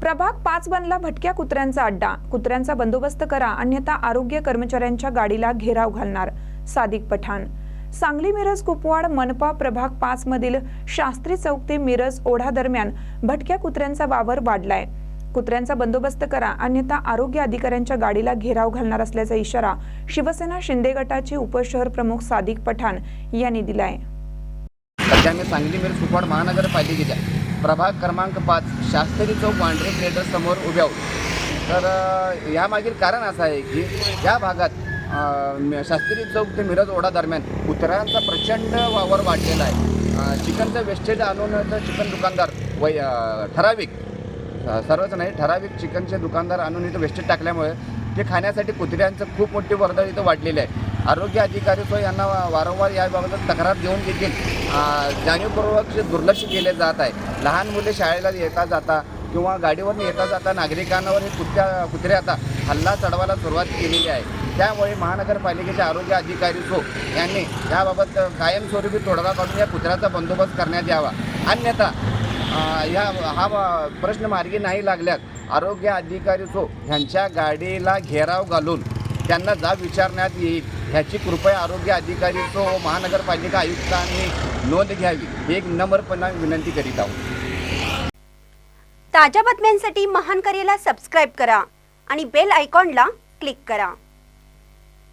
प्रभाग पाच बनला भटक्या कुत्र्यांचा अड्डा. कुत्र्यांचा बंदोबस्त करा अन्यथा आरोग्य कर्मचाऱ्यांच्या गाडीला घेराव घालणार सादिक पठाण. सांगली मिरज कुपवाड मनपा प्रभाग पाच मधील शास्त्री चौक ते मिरज ओढा दरम्यान भटक्या कुत्र्यांचा वावर वाढलाय. कुत्र्यांचा बंदोबस्त करा अन्यथा आरोग्य अधिकाऱ्यांच्या गाडीला घेराव घालणार असल्याचा इशारा शिवसेना शिंदे गटाचे उपशहर प्रमुख सादिक पठाण यांनी दिलाय. सध्या मी सांगली मिरज कुपवाड महानगरपालिकेच्या प्रभाग क्रमांक पाच शास्त्री चौक वांड्रे थिएटर समोर उभे आहोत. तर यामागील कारण असं आहे की या भागात शास्त्री चौक ते मिरज ओढा दरम्यान कुत्र्यांचा प्रचंड वावर वाढलेला आहे. चिकनचं वेस्टेज आणून तर चिकन दुकानदार वै ठराविक सर्वच नाही ठराविक चिकनचे दुकानदार आणून इथं वेस्टेज टाकल्यामुळे ते खाण्यासाठी कुत्र्यांचं खूप मोठी वर्दळ इथं वाढलेली आहे. आरोग्य अधिकारी तो यांना वारंवार याबाबत तक्रार देऊन देखील जाणीवपूर्वक दुर्लक्ष केले जात आहे. लहान मुले शाळेला येता जाता किंवा गाडीवरून येता जाता नागरिकांवर हे कुत्र्या कुत्रे आता हल्ला चढवायला सुरुवात केलेली आहे. त्यामुळे महानगरपालिकेचे आरोग्य अधिकारी सो यांनी याबाबत कायमस्वरूपी तोडगा काढून या कुत्र्याचा बंदोबस्त करण्यात यावा. अन्यथा या हा प्रश्न मार्गी नाही लागल्यास आरोग्य अधिकारी सो ह्यांच्या गाडीला घेराव घालून त्यांना जाब विचारण्यात येईल. ह्याची कृपया आरोग्य अधिकारी सो महानगरपालिका आयुक्तांनी नोंद घ्यावी. एक नम्रपणा विनंती करीत आहोत. ताज्या बातम्यांसाठी महान करेला सबस्क्राईब करा आणि बेल आयकॉनला क्लिक करा.